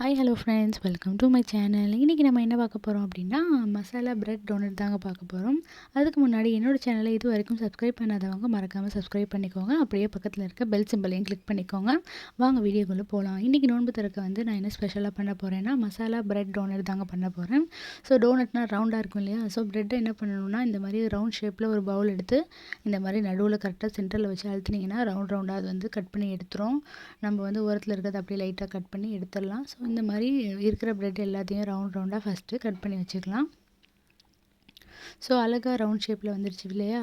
Hi hello friends welcome to my channel இன்றைக்கி நம்ம என்ன பார்க்க போகிறோம் அப்படின்னா மசாலா பிரெட் டோனட் தாங்க பார்க்க போகிறோம் அதுக்கு முன்னாடி என்னோடய சேனலை இது வரைக்கும் சப்ஸ்கிரைப் பண்ணாதவங்க மறக்காமல் சப்ஸ்கிரைப் பண்ணிக்கோங்க. அப்படியே பக்கத்தில் இருக்க பெல் சிம்பிளையும் கிளிக் பண்ணிக்கோங்க. வாங்க வீடியோக்குள்ளே போகலாம் இன்றைக்கி நோன்பு திறக்க வந்து நான் என்ன ஸ்பெஷலாக பண்ண போகிறேன்னா மசாலா பிரெட் டோனட் தாங்க பண்ண போகிறேன் ஸோ டோனட்னால் ரவுண்டாக இருக்கும் இல்லையா? ஸோ ப்ரெட்டை என்ன பண்ணணும்னா இந்த மாதிரி ரவுண்ட் ஷேப்பில் ஒரு பவுல் எடுத்து இந்த மாதிரி நடுவில் கரெக்டாக சென்டரில் வச்சு அழுத்துனீங்கன்னா ரவுண்ட் ரவுண்டாக அது வந்து கட் பண்ணி எடுத்துரும். நம்ம வந்து ஓரத்தில் இருக்கிறத அப்படியே லைட்டாக கட் பண்ணி எடுத்துடலாம். ஸோ இந்த மாதிரி இருக்கிற ப்ரெட் எல்லாத்தையும் ரவுண்ட் ரவுண்டாக ஃபஸ்ட்டு கட் பண்ணி வச்சுக்கலாம். ஸோ அழகாக ரவுண்ட் ஷேப்பில் வந்துடுச்சு இல்லையா?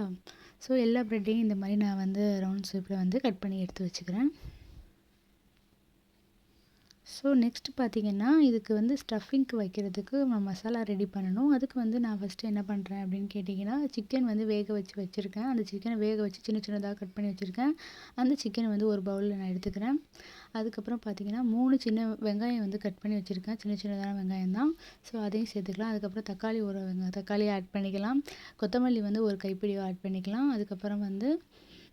ஸோ எல்லா ப்ரெட்டையும் இந்த மாதிரி நான் வந்து ரவுண்ட் ஷேப்பில் வந்து கட் பண்ணி எடுத்து வச்சுக்கிறேன். ஸோ நெக்ஸ்ட் பார்த்திங்கன்னா இதுக்கு வந்து ஸ்டஃபிங்க்கு வைக்கிறதுக்கு நான் மசாலா ரெடி பண்ணணும். அதுக்கு வந்து நான் ஃபஸ்ட்டு என்ன பண்ணுறேன் அப்படின்னு கேட்டிங்கன்னா சிக்கன் வந்து வேக வச்சு வச்சுருக்கேன். அந்த சிக்கனை வேக வச்சு சின்ன சின்னதாக கட் பண்ணி வச்சுருக்கேன். அந்த சிக்கனை வந்து ஒரு பவுலில் நான் எடுத்துக்கிறேன். அதுக்கப்புறம் பார்த்திங்கன்னா மூணு சின்ன வெங்காயம் வந்து கட் பண்ணி வச்சுருக்கேன். சின்ன சின்னதான வெங்காயம் தான். ஸோ அதையும் சேர்த்துக்கலாம். அதுக்கப்புறம் தக்காளி ஒரு வெங்காயம் தக்காளி ஆட் பண்ணிக்கலாம். கொத்தமல்லி வந்து ஒரு கைப்பிடியோ ஆட் பண்ணிக்கலாம். அதுக்கப்புறம் வந்து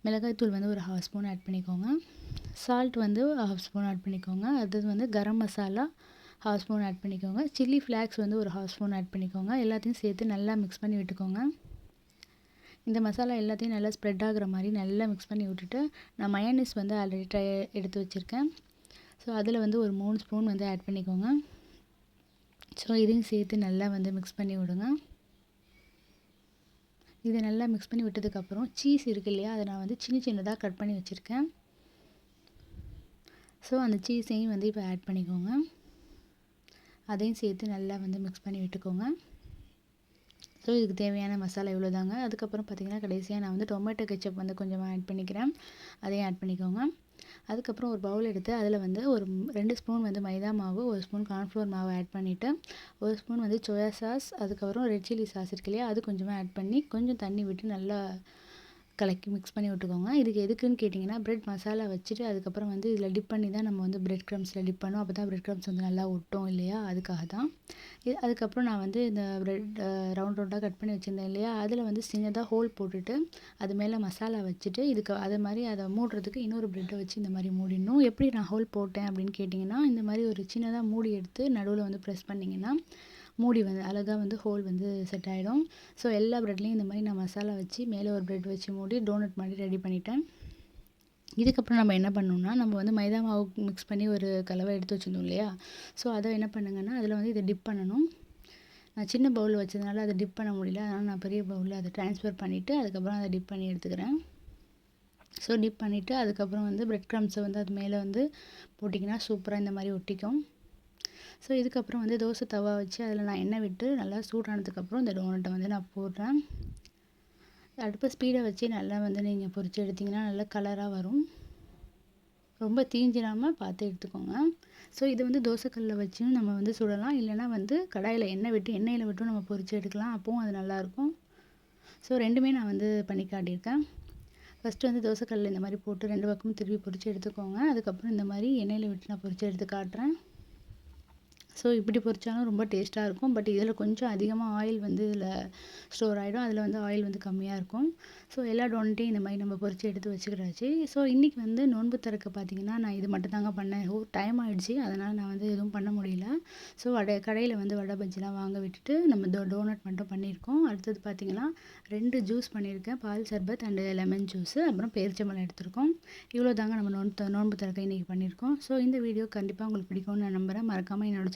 மிளகாய்த்தூள் வந்து ஒரு ஹாஃப் ஸ்பூன் ஆட் பண்ணிக்கோங்க. சால்ட் வந்து ஹாஃப் ஸ்பூன் ஆட் பண்ணிக்கோங்க. அடுத்தது வந்து garam masala half spoon add பண்ணிக்கோங்க. சில்லி ஃப்ளாக்ஸ் வந்து ஒரு ஹாஃப் ஸ்பூன் ஆட் பண்ணிக்கோங்க. எல்லாத்தையும் சேர்த்து நல்லா மிக்ஸ் பண்ணி விட்டுக்கோங்க. இந்த மசாலா எல்லாத்தையும் நல்லா ஸ்ப்ரெட் ஆகிற மாதிரி நல்லா மிக்ஸ் பண்ணி விட்டுட்டு நான் மயனிஸ் வந்து ஆல்ரெடி ட்ரை எடுத்து வச்சுருக்கேன். ஸோ அதில் வந்து ஒரு மூணு ஸ்பூன் வந்து ஆட் பண்ணிக்கோங்க. ஸோ இதையும் சேர்த்து நல்லா வந்து மிக்ஸ் பண்ணி விடுங்க. இதை நல்லா மிக்ஸ் பண்ணி விட்டதுக்கப்புறம் சீஸ் இருக்கு இல்லையா அதை நான் வந்து சின்ன சின்னதாக கட் பண்ணி வச்சுருக்கேன். ஸோ அந்த சீஸையும் வந்து இப்போ ஆட் பண்ணிக்கோங்க. அதையும் சேர்த்து நல்லா வந்து மிக்ஸ் பண்ணி விட்டுக்கோங்க. ஸோ இதுக்கு தேவையான மசாலா இவ்வளோ தாங்க அதுக்கப்புறம் பார்த்திங்கன்னா கடைசியாக நான் வந்து டொமேட்டோ கெச்சப் வந்து கொஞ்சமாக ஆட் பண்ணிக்கிறேன். அதையும் ஆட் பண்ணிக்கோங்க. அதுக்கப்புறம் ஒரு பவுல் எடுத்து அதில் வந்து ஒரு ரெண்டு ஸ்பூன் வந்து மைதா மாவு ஒரு ஸ்பூன் கார்ன்ஃப்ளோர் மாவு ஆட் பண்ணிவிட்டு ஒரு ஸ்பூன் வந்து சோயா சாஸ் அதுக்கப்புறம் ரெட் சில்லி சாஸ் இருக்கு இல்லையா அது கொஞ்சமாக ஆட் பண்ணி கொஞ்சம் தண்ணி விட்டு நல்லா கலக்கி மிக்ஸ் பண்ணி விட்டுக்கோங்க. இதுக்கு எதுக்குன்னு கேட்டிங்கன்னா ப்ரெட் மசாலா வச்சுட்டு அதுக்கப்புறம் வந்து இதில் டிப் பண்ணி தான் நம்ம வந்து ப்ரெட் க்ரம்ஸில் டிப் பண்ணோம். அப்போ தான் ப்ரெட் க்ரம்ஸ் வந்து நல்லா ஒட்டும் இல்லையா? அதுக்காக தான். இது அதுக்கப்புறம் நான் வந்து இந்த ப்ரெட் ரவுண்ட் ரவுண்டாக கட் பண்ணி வச்சுருந்தேன் இல்லையா? அதில் வந்து சின்னதாக ஹோல் போட்டுட்டு அது மேலே மசாலா வச்சுட்டு இதுக்கு அது மாதிரி அதை மூடுறதுக்கு இன்னொரு ப்ரெட்டை வச்சு இந்த மாதிரி மூடிடணும். எப்படி நான் ஹோல் போட்டேன் அப்படின்னு கேட்டிங்கன்னா இந்த மாதிரி ஒரு சின்னதாக மூடி எடுத்து நடுவில் வந்து ப்ரெஸ் பண்ணிங்கன்னா மூடி வந்து அழகாக வந்து ஹோல் வந்து செட் ஆகிடும் ஸோ எல்லா ப்ரெட்லேயும் இந்த மாதிரி நான் மசாலா வச்சு மேலே ஒரு ப்ரெட் வச்சு மூடி டோனட் மாதிரி ரெடி பண்ணிட்டேன். இதுக்கப்புறம் நம்ம என்ன பண்ணணும்னா நம்ம வந்து மைதா மாவு மிக்ஸ் பண்ணி ஒரு கலவை எடுத்து வச்சுருந்தோம் இல்லையா? ஸோ அதை என்ன பண்ணுங்கன்னா அதில் வந்து இதை டிப் பண்ணணும். நான் சின்ன பவுலில் வச்சதுனால அதை டிப் பண்ண முடியல. அதனால் நான் பெரிய பவுலில் அதை ட்ரான்ஸ்ஃபர் பண்ணிவிட்டு அதுக்கப்புறம் அதை டிப் பண்ணி எடுத்துக்கிறேன். ஸோ டிப் பண்ணிவிட்டு அதுக்கப்புறம் வந்து ப்ரெட் க்ரம்ஸை வந்து அது மேலே வந்து போட்டிங்கன்னா சூப்பராக இந்த மாதிரி ஒட்டிக்கும். ஸோ இதுக்கப்புறம் வந்து தோசை தவா வச்சு அதில் நான் எண்ணெய் விட்டு நல்லா சூடானதுக்கப்புறம் இந்த டோனட்டை வந்து நான் போடுறேன். அடுப்பை ஸ்பீடை வச்சு நல்லா வந்து நீங்கள் பொறிச்சு எடுத்திங்கன்னா நல்லா கலராக வரும். ரொம்ப தீஞ்சிடாமல் பார்த்து எடுத்துக்கோங்க. ஸோ இது வந்து தோசைக்கல்லில் வச்சும் நம்ம வந்து சுடலாம். இல்லைனா வந்து கடாயில் எண்ணெய் விட்டு எண்ணெயில் விட்டும் நம்ம பொறிச்சு எடுக்கலாம். அப்போவும் அது நல்லாயிருக்கும் ஸோ ரெண்டுமே நான் வந்து பண்ணி காட்டியிருக்கேன். ஃபஸ்ட்டு வந்து தோசைக்கல்லில் இந்த மாதிரி போட்டு ரெண்டு பக்கமும் திருப்பி பொறிச்சு எடுத்துக்கோங்க. அதுக்கப்புறம் இந்த மாதிரி எண்ணெயில் விட்டு நான் பொறிச்சு எடுத்து காட்டுறேன். ஸோ இப்படி பொரிச்சாலும் ரொம்ப டேஸ்ட்டாக இருக்கும். பட் இதில் கொஞ்சம் அதிகமாக ஆயில் வந்து இதில் ஸ்டோர் ஆகிடும் அதில் வந்து ஆயில் வந்து கம்மியாக இருக்கும். ஸோ எல்லா டோனட்டையும் இந்த மாதிரி நம்ம பொரித்து எடுத்து வச்சுக்கிறாச்சு ஸோ இன்றைக்கி வந்து நோன்பு திறக்க பார்த்திங்கன்னா நான் இது மட்டும் தாங்க பண்ணேன். ஓ டைம் ஆகிடுச்சு அதனால் நான் வந்து எதுவும் பண்ண முடியல. ஸோ வடை கடையில் வந்து வடை பஜ்ஜிலாம் வாங்க விட்டுட்டு நம்ம டோ டோனட் மட்டும் பண்ணியிருக்கோம். அடுத்தது பார்த்திங்கன்னா ரெண்டு ஜூஸ் பண்ணியிருக்கேன். பால் சர்பத் அண்டு லெமன் ஜூஸு அப்புறம் பேரிச்சம்பழம் எடுத்திருக்கோம். இவ்வளோ தாங்க நம்ம நோன்பு நோன்பு திறக்க இன்றைக்கி பண்ணியிருக்கோம். ஸோ இந்த வீடியோ கண்டிப்பாக உங்களுக்கு பிடிக்கும்னு நான் நம்புகிறேன் மறக்காமல் என்னோடய